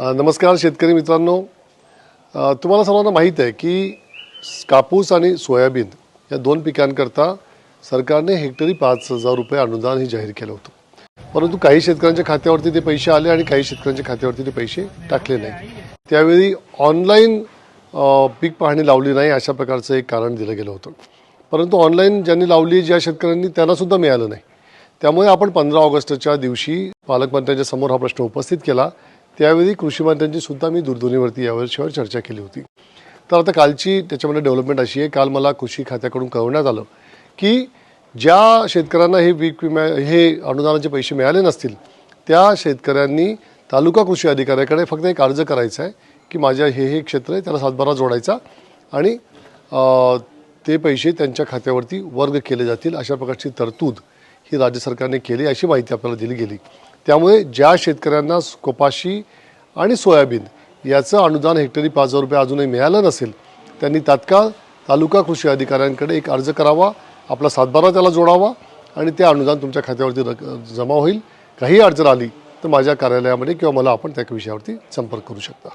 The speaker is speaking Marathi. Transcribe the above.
नमस्कार शेतकरी मित्रांनो. तुम्हाला सर्वांना माहीत आहे की कापूस आणि सोयाबीन या दोन पिकांकरता सरकारने हेक्टरी पाच हजार रुपये अनुदान हे जाहीर केलं होतं. परंतु काही शेतकऱ्यांच्या खात्यावरती ते पैसे आले आणि काही शेतकऱ्यांच्या खात्यावरती ते पैसे टाकले नाही. त्यावेळी ऑनलाईन पीक पाहणी लावली नाही अशा प्रकारचं एक कारण दिलं गेलं होतं. परंतु ऑनलाईन ज्यांनी लावली ज्या शेतकऱ्यांनी त्यांनासुद्धा मिळालं नाही. त्यामुळे आपण पंधरा ऑगस्टच्या दिवशी पालकमंत्र्यांच्या समोर हा प्रश्न उपस्थित केला. त्यावेळी कृषी मंत्र्यांची सुद्धा मी दूरध्वनीवरती या विषयावर चर्चा केली होती. तर आता कालची त्याच्यामध्ये डेव्हलपमेंट अशी आहे काल मला कृषी खात्याकडून कळवण्यात आलं की ज्या शेतकऱ्यांना हे पीक विमा हे अनुदानाचे पैसे मिळाले नसतील त्या शेतकऱ्यांनी तालुका कृषी अधिकाऱ्याकडे फक्त एक अर्ज करायचा आहे की माझ्या हे हे क्षेत्र आहे त्याला सातबारा जोडायचा आणि ते पैसे त्यांच्या खात्यावरती वर्ग केले जातील अशा प्रकारची तरतूद ही राज्य सरकारने केली अशी माहिती आपल्याला दिली गेली. त्यामुळे ज्या शेतकऱ्यांना कपाशी आणि सोयाबीन याचं अनुदान हेक्टरी पाच हजार रुपये अजूनही मिळालं नसेल त्यांनी तात्काळ तालुका कृषी अधिकाऱ्यांकडे एक अर्ज करावा आपला सातबारा त्याला जोडावा आणि ते अनुदान तुमच्या खात्यावरती रक जमा होईल. काही अडचण आली तर माझ्या कार्यालयामध्ये किंवा मला आपण त्या विषयावरती संपर्क करू शकता.